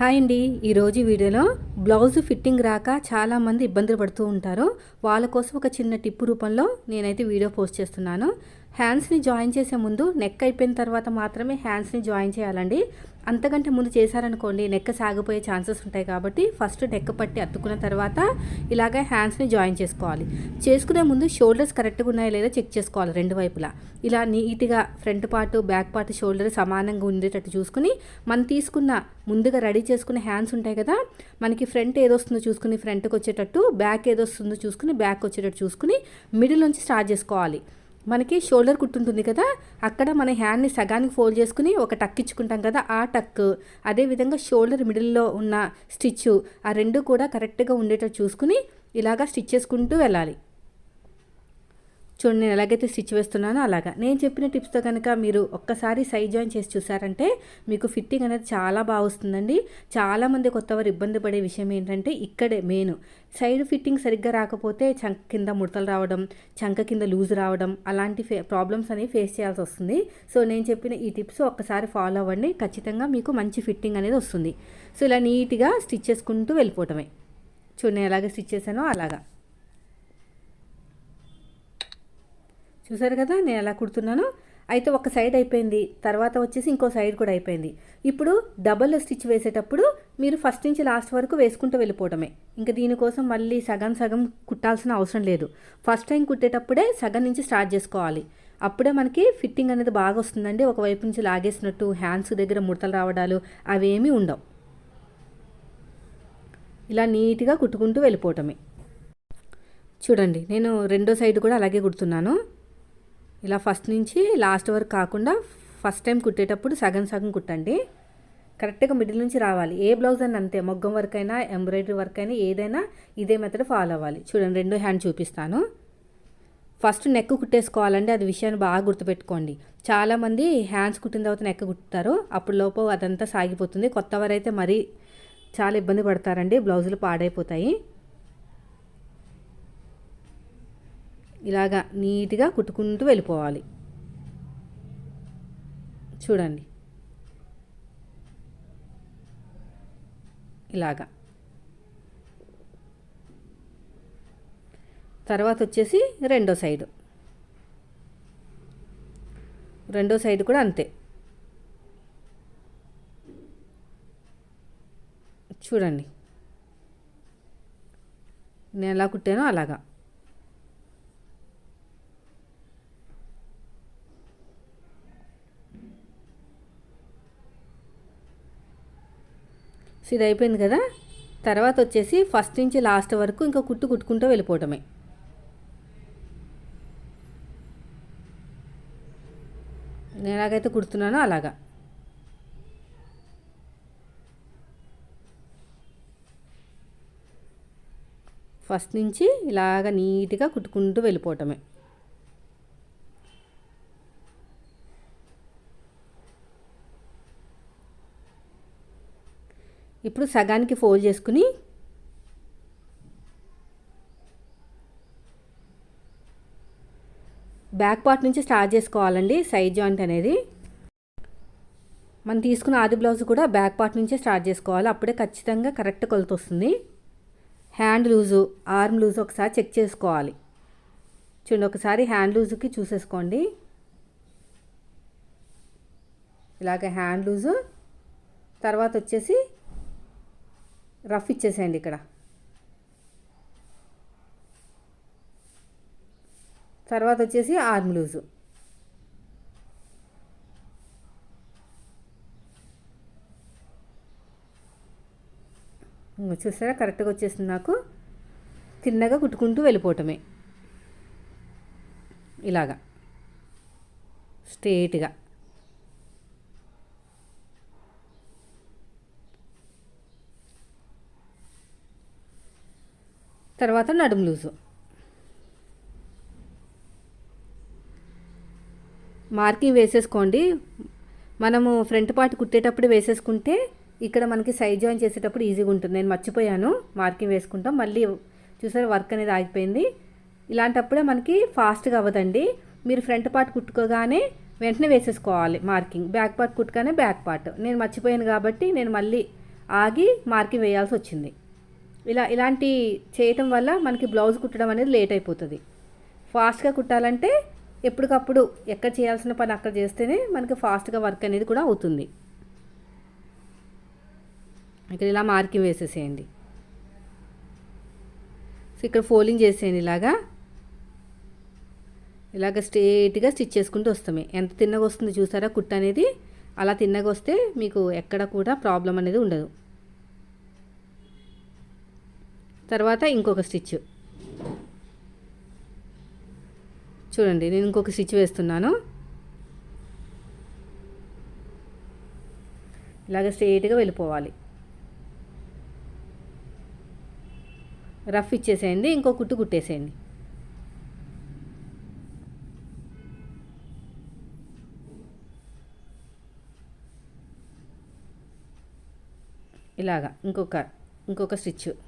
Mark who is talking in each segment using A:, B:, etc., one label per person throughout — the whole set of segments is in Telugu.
A: హాయ్ అండి. ఈరోజు వీడియోలో బ్లౌజ్ ఫిట్టింగ్ రాక చాలామంది ఇబ్బందులు పడుతూ ఉంటారు. వాళ్ళ కోసం ఒక చిన్న టిప్పు రూపంలో నేనైతే వీడియో పోస్ట్ చేస్తున్నాను. హ్యాండ్స్ని జాయిన్ చేసే ముందు నెక్ అయిపోయిన తర్వాత మాత్రమే హ్యాండ్స్ని జాయిన్ చేయాలండి. అంతకంటే ముందు చేశారనుకోండి నెక్ సాగిపోయే ఛాన్సెస్ ఉంటాయి కాబట్టి ఫస్ట్ నెక్ పట్టి అత్తుకున్న తర్వాత ఇలాగే హ్యాండ్స్ని జాయిన్ చేసుకోవాలి. చేసుకునే ముందు షోల్డర్స్ కరెక్ట్గా ఉన్నాయో లేదో చెక్ చేసుకోవాలి రెండు వైపులా. ఇలా నీట్గా front part back part shoulder సమానంగా ఉండేటట్టు చూసుకుని మనం తీసుకున్న ముందుగా రెడీ చేసుకునే హ్యాండ్స్ ఉంటాయి కదా మనకి ఫ్రంట్ ఏదొస్తుందో చూసుకుని ఫ్రంట్కి వచ్చేటట్టు బ్యాక్ ఏదొస్తుందో చూసుకుని బ్యాక్ వచ్చేటట్టు చూసుకుని మిడిల్ నుంచి స్టార్ట్ చేసుకోవాలి. మనకి షోల్డర్ కుట్టుంటుంది కదా? అక్కడ మన హ్యాండ్ని సగానికి ఫోల్డ్ చేసుకుని ఒక టక్ ఇచ్చుకుంటాం కదా ఆ టక్ అదేవిధంగా షోల్డర్ మిడిల్లో ఉన్న స్టిచ్ ఆ రెండు కూడా కరెక్ట్గా ఉండేటట్టు చూసుకుని ఇలాగా స్టిచ్ చేసుకుంటూ వెళ్ళాలి. చూడండి నేను ఎలాగైతే స్టిచ్ వేస్తున్నానో అలాగా. నేను చెప్పిన టిప్స్తో కనుక మీరు ఒక్కసారి సైజ్ జాయిన్ చేసి చూసారంటే మీకు ఫిట్టింగ్ అనేది చాలా బాగా వస్తుందండి. చాలామంది కొత్తవారు ఇబ్బంది పడే విషయం ఏంటంటే ఇక్కడే మెయిన్ సైడ్ ఫిట్టింగ్ సరిగ్గా రాకపోతే చంక కింద ముడతలు రావడం చంక కింద లూజ్ రావడం అలాంటి ఫే ప్రాబ్లమ్స్ అనేవి ఫేస్ చేయాల్సి వస్తుంది. సో నేను చెప్పిన ఈ టిప్స్ ఒక్కసారి ఫాలో అవ్వండి. ఖచ్చితంగా మీకు మంచి ఫిట్టింగ్ అనేది వస్తుంది. సో ఇలా నీట్గా స్టిచ్ చేసుకుంటూ వెళ్ళిపోవటమే. చూడండి ఎలాగ స్టిచ్ చేశానో అలాగా. చూసారు కదా నేను ఎలా కుడుతున్నాను? అయితే ఒక సైడ్ అయిపోయింది తర్వాత వచ్చేసి ఇంకో సైడ్ కూడా అయిపోయింది. ఇప్పుడు డబల్ స్టిచ్ వేసేటప్పుడు మీరు ఫస్ట్ నుంచి లాస్ట్ వరకు వేసుకుంటూ వెళ్ళిపోవటమే ఇంకా దీనికోసం మళ్ళీ సగం సగం కుట్టాల్సిన అవసరం లేదు. ఫస్ట్ టైం కుట్టేటప్పుడే సగం నుంచి స్టార్ట్ చేసుకోవాలి. అప్పుడే మనకి ఫిట్టింగ్ అనేది బాగా వస్తుందండి. ఒకవైపు నుంచి లాగేసినట్టు హ్యాండ్స్ దగ్గర ముడతలు రావడాలు అవేమీ ఉండవు. ఇలా నీట్గా కుట్టుకుంటూ వెళ్ళిపోవటమే చూడండి నేను రెండో సైడ్ కూడా అలాగే కుడుతున్నాను. ఇలా ఫస్ట్ నుంచి లాస్ట్ వరకు కాకుండా ఫస్ట్ టైం కుట్టేటప్పుడు సగం సగం కుట్టండి. కరెక్ట్గా మిడిల్ నుంచి రావాలి. ఏ బ్లౌజ్ అని అంతే మొగ్గం వర్క్ అయినా ఎంబ్రాయిడరీ వర్క్ అయినా ఏదైనా ఇదే మెథడ్ ఫాలో అవ్వాలి. చూడండి రెండో హ్యాండ్ చూపిస్తాను. ఫస్ట్ నెక్ కుట్టేసుకోవాలండి అది విషయాన్ని బాగా గుర్తుపెట్టుకోండి. చాలామంది హ్యాండ్స్ కుట్టిన తర్వాత నెక్ కుట్టుతారు. అప్పుడు లోపు అదంతా సాగిపోతుంది. కొత్తవారైతే మరీ చాలా ఇబ్బంది పడతారండి బ్లౌజులు పాడైపోతాయి. ఇలాగా నీట్గా కుట్టుకుంటూ వెళ్ళిపోవాలి. చూడండి. ఇలాగా. తర్వాత వచ్చేసి రెండో సైడు. రెండో సైడ్ కూడా అంతే. చూడండి. నేను ఎలా కుట్టానో అలాగా. సో ఇది అయిపోయింది కదా? తర్వాత వచ్చేసి ఫస్ట్ నుంచి లాస్ట్ వరకు ఇంకా కుట్టు కుట్టుకుంటూ వెళ్ళిపోవటమే. నేను ఎలాగైతే కుడుతున్నానో అలాగా. ఫస్ట్ నుంచి ఇలాగ నీట్గా కుట్టుకుంటూ వెళ్ళిపోవటమే. ఇప్పుడు సగానికి ఫోల్డ్ చేసుకుని బ్యాక్ పార్ట్ నుంచి స్టార్ట్ చేసుకోవాలండి సైడ్ జాయింట్ అనేది. మనం తీసుకున్న ఆది బ్లౌజ్ కూడా బ్యాక్ పార్ట్ నుంచే స్టార్ట్ చేసుకోవాలి. అప్పుడే ఖచ్చితంగా కరెక్ట్ కొలత వస్తుంది. హ్యాండ్ లూజు ఆర్మ్ లూజు ఒకసారి చెక్ చేసుకోవాలి. చూడండి ఒకసారి హ్యాండ్ లూజుకి చూసేసుకోండి. ఇలాగ హ్యాండ్ లూజు తర్వాత వచ్చేసి రఫ్ ఇచ్చేసేయండి ఇక్కడ. తర్వాత వచ్చేసి ఆర్మ్ లూజు. చూసారా? కరెక్ట్గా వచ్చేసింది నాకు. తిన్నగా కుట్టుకుంటూ వెళ్ళిపోవటమే. ఇలాగా. స్ట్రేట్గా. తర్వాత నడుము లూజు. మార్కింగ్ వేసేసుకోండి. మనము ఫ్రంట్ పార్ట్ కుట్టేటప్పుడు వేసేసుకుంటే ఇక్కడ మనకి సైజ్ జాయిన్ చేసేటప్పుడు ఈజీగా ఉంటుంది. నేను మర్చిపోయాను. మార్కింగ్ వేసుకుంటాం. మళ్ళీ చూసారు వర్క్ అనేది ఆగిపోయింది. ఇలాంటప్పుడే మనకి ఫాస్ట్గా అవ్వదండి. మీరు ఫ్రంట్ పార్ట్ కుట్టుకోగానే వెంటనే వేసేసుకోవాలి మార్కింగ్. బ్యాక్ పార్ట్ కుట్టుగానే బ్యాక్ పార్ట్. నేను మర్చిపోయాను కాబట్టి నేను మళ్ళీ ఆగి మార్కింగ్ వేయాల్సి వచ్చింది. ఇలా ఇలాంటి చేయటం వల్ల మనకి బ్లౌజ్ కుట్టడం అనేది లేట్ అయిపోతుంది. ఫాస్ట్గా కుట్టాలంటే ఎప్పటికప్పుడు ఎక్కడ చేయాల్సిన పని అక్కడ చేస్తేనే మనకి ఫాస్ట్గా వర్క్ అనేది కూడా అవుతుంది. ఇక్కడ ఇలా మార్కింగ్ వేసేసేయండి. సో ఇక్కడ ఫోల్డింగ్ చేసేయండి ఇలాగా. ఇలాగ స్ట్రేట్గా స్టిచ్ చేసుకుంటూ వస్తామే. ఎంత తిన్నగా వస్తుంది చూసారా? కుట్ట అనేది అలా తిన్నగా వస్తే మీకు ఎక్కడ కూడా ప్రాబ్లం అనేది ఉండదు. తర్వాత ఇంకొక స్టిచ్. చూడండి నేను ఇంకొక స్టిచ్ వేస్తున్నాను. ఇలాగ స్ట్రేట్గా వెళ్ళిపోవాలి. రఫ్ ఇచ్చేసేయండి ఇంకో కుట్టు కుట్టేసేయండి. ఇలాగా ఇంకొక ఇంకొక స్టిచ్.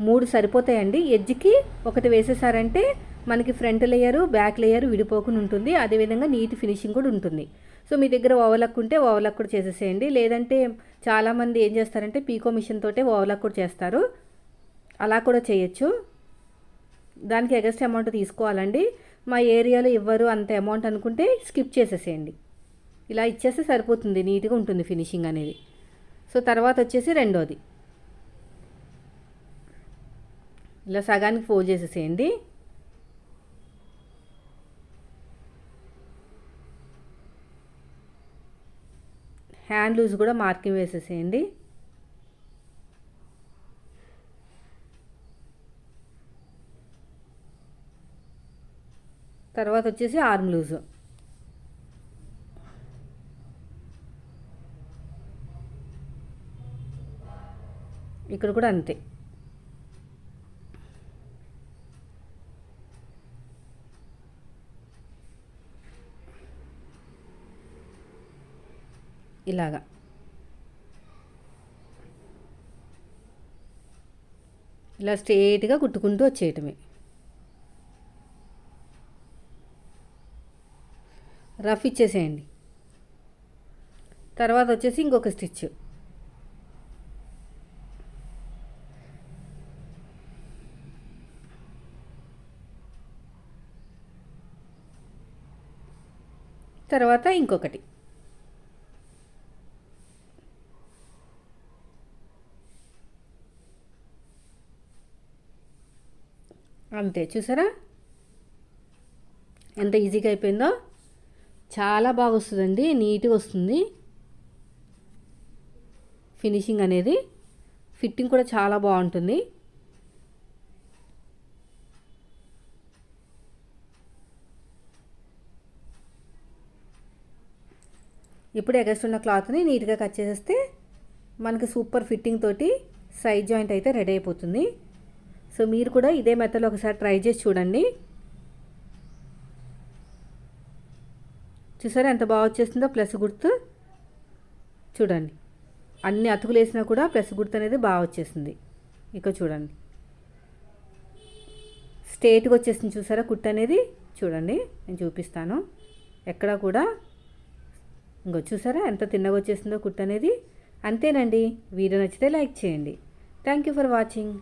A: మూడు సరిపోతాయండి. ఎడ్జ్కి ఒకటి వేసేసారంటే మనకి ఫ్రంట్ లేయరు బ్యాక్ లేయరు విడిపోకుండా ఉంటుంది. అదేవిధంగా నీట్ ఫినిషింగ్ కూడా ఉంటుంది. సో మీ దగ్గర ఓవర్లక్ ఉంటే ఓవర్లక్ కూడా చేసేసేయండి. లేదంటే చాలామంది ఏం చేస్తారంటే పీకో మిషన్ తోటే ఓవర్లక్ కూడా చేస్తారు. అలా కూడా చేయొచ్చు. దానికి ఎగస్ట్ అమౌంట్ తీసుకోవాలండి. మా ఏరియాలో ఇవ్వరు అంత అమౌంట్ అనుకుంటే స్కిప్ చేసేసేయండి. ఇలా ఇచ్చేస్తే సరిపోతుంది. నీట్గా ఉంటుంది ఫినిషింగ్ అనేది. సో తర్వాత వచ్చేసి రెండోది. ఇలా సగానికి ఫోల్డ్ చేసేసేయండి. హ్యాండ్ లూజ్ కూడా మార్కింగ్ వేసేసేయండి. తర్వాత వచ్చేసి ఆర్మ్ లూజు. ఇక్కడ కూడా అంతే. ఇలాగా. ఇలా స్ట్రేట్గా కుట్టుకుంటూ వచ్చేయటమే. రఫ్ ఇచ్చేసేయండి. తర్వాత వచ్చేసి ఇంకొక స్టిచ్. తర్వాత ఇంకొకటి. అంతే చూసారా? ఎంత ఈజీగా అయిపోయిందో? చాలా బాగా వస్తుందండి నీట్గా వస్తుంది. ఫినిషింగ్ అనేది ఫిట్టింగ్ కూడా చాలా బాగుంటుంది. ఇప్పుడు ఎగస్టున్న క్లాత్ని నీట్గా కట్ చేసేస్తే మనకి సూపర్ ఫిట్టింగ్ తోటి సైడ్ జాయింట్ అయితే రెడీ అయిపోతుంది. సో మీరు కూడా ఇదే మెథడ్లో ఒకసారి ట్రై చేసి చూడండి. చూసారా ఎంత బాగా వచ్చేస్తుందో ప్లస్ గుర్తు? చూడండి. అన్ని అతుకులు వేసినా కూడా ప్లస్ గుర్తు అనేది బాగా వచ్చేసింది. ఇక చూడండి. స్ట్రేట్గా వచ్చేసింది చూసారా కుట్టు అనేది? చూడండి నేను చూపిస్తాను. ఎక్కడ కూడా? ఇంకో చూసారా ఎంత తిన్నగా వచ్చేసిందో కుట్టు అనేది? అంతేనండి. వీడియో నచ్చితే లైక్ చేయండి. Thank you for watching